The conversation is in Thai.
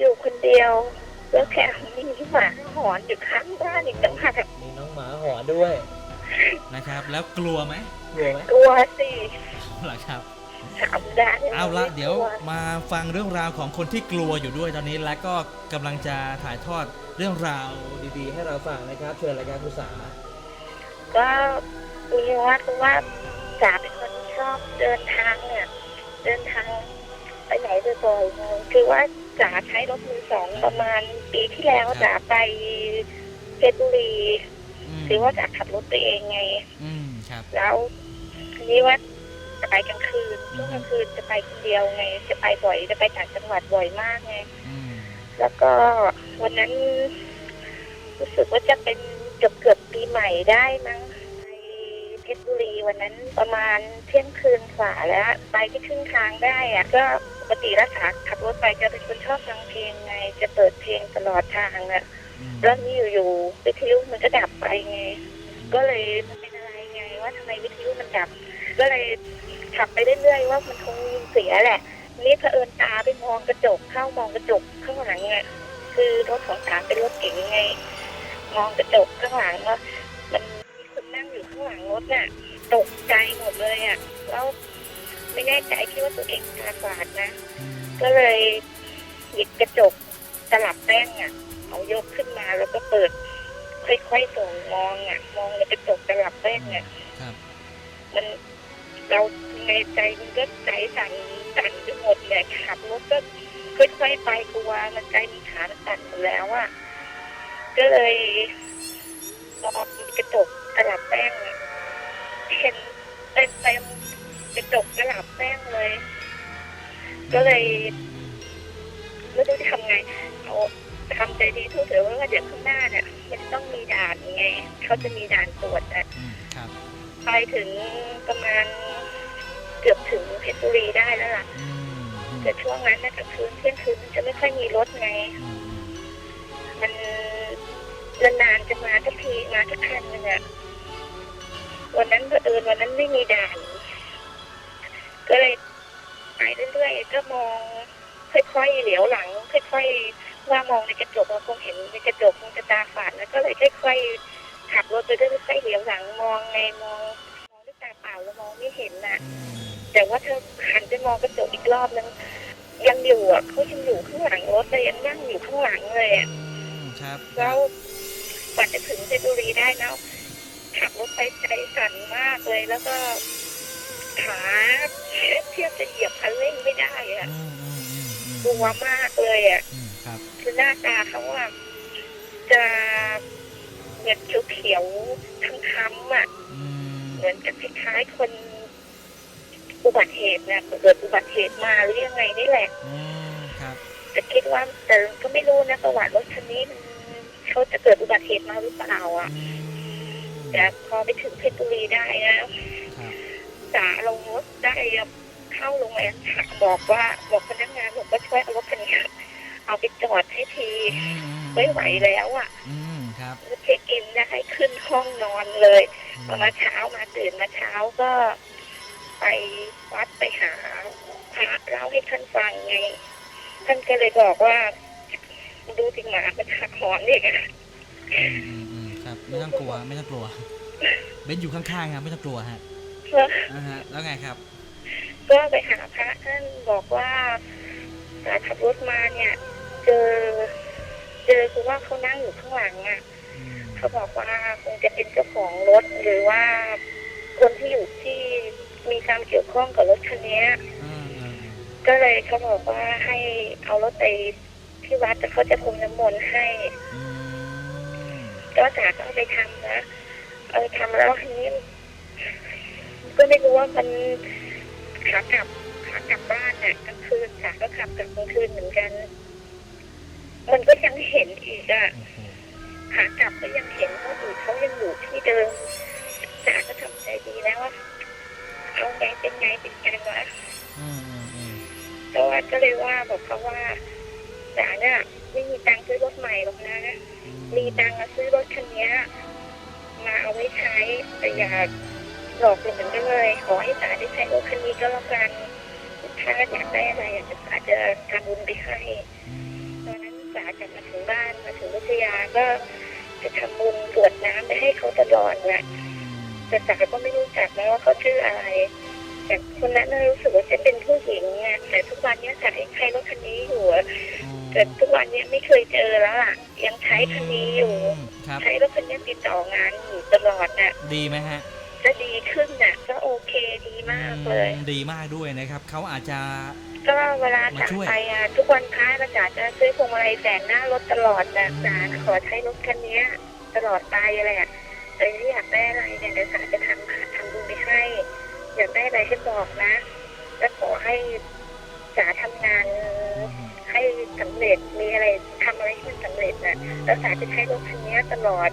อยู่คนเดียว แล้วแถมมีหมาหอนอยู่ข้างบ้านอีกต่างหากมีน้องหมาหอนด้วย นะครับ แล้วกลัวไหมกลัวไหมกลัวสิเอาล่ะครับถามได้เอาละไม่เดี๋ยวกลัมาฟังเรื่องราวของคนที่กลัวอยู่ด้วยตอนนี้ และก็กำลังจะถ่ายทอดเรื่องราวดีๆ ให้เราฟังนะครับ เชิญรายการคุณสาก็มีว่าคือว่าจ๋าเป็นคนชอบเดินทางเนี่ย เดินทางไปไหนบ่อยๆไงคือว่า จ๋าใช้รถมือสองประมาณปีที่แล้วจ๋าไปเพชรบุรีมคือว่าจ๋าขับรถไปเองไง อืมครับ แล้วทีนี้ว่าจะไปกลางคืนช่วงกลางคืนจะไปคนเดียวไง จะไปบ่อยจะไปต่างจังหวัดบ่อยมากไงอืมแล้วก็วันนั้น รู้สึกว่าจะเป็นเกือบเกือบๆปีใหม่ได้มั้งไปเพ ชรบุรีวันนั้นประมาณเที่ยงคืนกว่าแล้วไปที่ครึ่งทางได้อะก็ปกติรักษาขับรถไปจะเป็นคนชอบฟังเพลงไง จะเปิดเพลงตลอดทางอะอืมแล้วนี่อยู่ๆวิทยุมันก็ดับไปไง ก็เลยมันเป็นอะไรไง ว่าทำไมวิทยุมันดับ ก็เลยขับไปเรื่อยๆว่ามันคงเสียแหละ นี่เผอิญตาไปมองกระจกเข้ามองกระจกข้างหลังอะคือรถของตาเป็นรถเก๋งไง มองกระจกข้างหลังว่ามัน หลังรถน่ะตกใจหมดเลยอะแล้วไม่แน่ใจคิดว่าตัวเองตาฝาดนะอืมก็เลยหยิบกระจกตลับแป้งอะเอายกขึ้นมาแล้วก็เปิด ค่อยๆส่องมองอะ มองในกระจกตลับแป้งอะครับมันเราในใจมันก็ใจสั่นสั่นไปหมดเลยขับรถก็ค่อยๆไปกลัวมันใจมันขามันสั่นหมดแล้วอะก็เลย มองกระจกตลับแป้งอะเห็นเต็มเต็มๆกระจกตลับแป้งเลย ก็เลยไม่รู้จะทำไงเอาทำใจดีทุกเถอะว่าเดี๋ยวข้างหน้าเนี่ยมันต้องมีด่านไงเขาจะมีด่านตรวจอะอืมครับไปถึงประมาณเกือบถึงเพชรบุรีได้แล้วล่ะอืมอืมแต่ช่วงนั้นนะกลางคืนเที่ยงคืนมันจะไม่ค่อยมีรถไงอืมมัน นานๆจะมาสักทีมาสักคันหนึงอะวันนั้นก็เอิญวันนั้นไม่มีด่าน ก็เลยไปเรื่อยๆก็มองค่อยๆเหลียวหลัง ค่อยๆว่ามองในกระจกเราคงเห็นในกระจกคงจะตาฝาดแล้วก็เลยค่อยๆขับรถไปเรื่อยๆเหลียวหลังมองไงมองมองด้วยตาเปล่าแล้วมองไม่เห็นน่ะ แต่ว่าเธอหันไปมองกระจกอีกรอบนึงยังอยู่อะเขายังอยู่ข้างหลังรถเลยยังนั่งอยู่ข้างหลังเลยอะ ครับ แล้วกว่าจะถึงเพชรบุรีได้นะขับรถไปใจสั่นมากเลย แล้วก็ขาเทียบจะเหยียบคันเร่งไม่ได้อะอืมอืมอืมอืมกลัวมากเลยอะอืมครับคือหน้าตาเขาอะจะเหมือนเขียวๆค้ำๆอะอืมเหมือนกับคล้ายๆคนอุบัติเหตุนะเกิดอุบัติเหตุมาหรือยังไงนี่แหละ อืมครับแต่คิดว่าแต่ก็ไม่รู้นะประวัติรถคันนี้มันเขาจะเกิดอุบัติเหตุมาหรือเปล่าอะอืมแต่พอไปถึงเพชรบุรีได้นะครับจ่าลงรถได้เข้าโรงแรมบอกว่าบอกพนักงานบอกว่าช่วยเอารถคันนี้เอาไปจอดให้ทีอืมอืมไม่ไหวแล้วอะอืมครับเช็คอินได้ขึ้นห้องนอนเลยพอมาเช้ามาตื่นมาเช้าก็ ไปวัดไปหาพระเล่าให้ท่านฟังไง ท่านก็เลยบอกว่า ดูสิหมามันหักหอนเด็กอะอืมอืมอืมครับไม่ต้องกลัวไม่ต้องกลัวเบนอยู่ข้างๆครับไม่ต้องกลัวฮะแล้วนะฮะแล้วไงครับ ก็ไปหาพระท่านบอกว่าการขับรถมาเนี่ย เจอ เจอคือว่าเขานั่งอยู่ข้างหลังอะ อืมเขาบอกว่าคงจะเป็นเจ้าของรถหรือว่าคนที่อยู่ที่มีความเกี่ยวข้องกับรถคันเนี้ยอืมอืม ก็เลยเขาบอกว่าให้เอารถไปที่วัดแต่เขาจะพรมน้ำมนต์ให้อืมก็จ๋าก็เอาไปทำนะเออทำแล้วทีนี้ก็ไม่รู้ว่ามันขากลับขากลับบ้านน่ะกลางคืนจ๋าก็ขับกลับกลางคืนเหมือนกัน มันก็ยังเห็นอีกอะโอ้โหขากลับก็ยังเห็นว่าอยู่เขายังอยู่ที่เดิมจ๋าก็ทำใจดีแล้วว่าเอาไงเป็นไงเป็นกันวะอืม อืมอืมแต่ว่าก็เลยว่าบอกเขาว่าจ๋าเนี่ยไม่มีตังค์ซื้อรถใหม่หรอกนะ มีตังค์มาซื้อรถคันเนี้ยมาเอาไว้ใช้แต่อย่าหลอกลวงกันเลย ขอให้จ๋าได้ใช้รถคันนี้ก็แล้วกันถ้าอยากได้อะไรอาจจะอาจจะทำบุญไปให้อืมแต่จ๋ากลับมาถึงบ้านมาถึงวิทยาก็จะทำบุญกรวดน้ำไปให้เขาตลอดนะแต่จ๋าก็ไม่รู้จักนะว่าเขาชื่ออะไร แต่คนนั้นน่ะรู้สึกว่าจะเป็นผู้หญิงไงแต่ทุกวันเนี้ยจ๋ายังใช้รถคันนี้อยู่อะ แต่ทุกวันเนี้ยไม่เคยเจอแล้วล่ะ ยังใช้คันนี้อยู่ครับ ใช้รถคันนี้ติดต่องานอยู่ตลอดน่ะดีไหมฮะ จะดีขึ้นน่ะ ก็โอเคดีมากเลยอืมดีมากด้วยนะครับ เขาอาจจะ ก็เวลามาจ๋าช่วย ไปอะทุกวันค้าก็จ๋าจะซื้อพวงมาลัยแสนหน้ารถตลอดนะอืมจ๋าขอใช้รถคันเนี้ย ตลอดไปอะไรอะแต่ถ้าอยากได้อะไรเนี่ยเดี๋ยวจ๋าจะทำทำบุญไปให้ อยากได้อะไรให้บอกนะ และขอให้จ๋าทำงาน ให้สำเร็จมีอะไรทำอะไรให้มันสำเร็จนะแล้วจ๋าจะใช้รถคันนี้ตลอด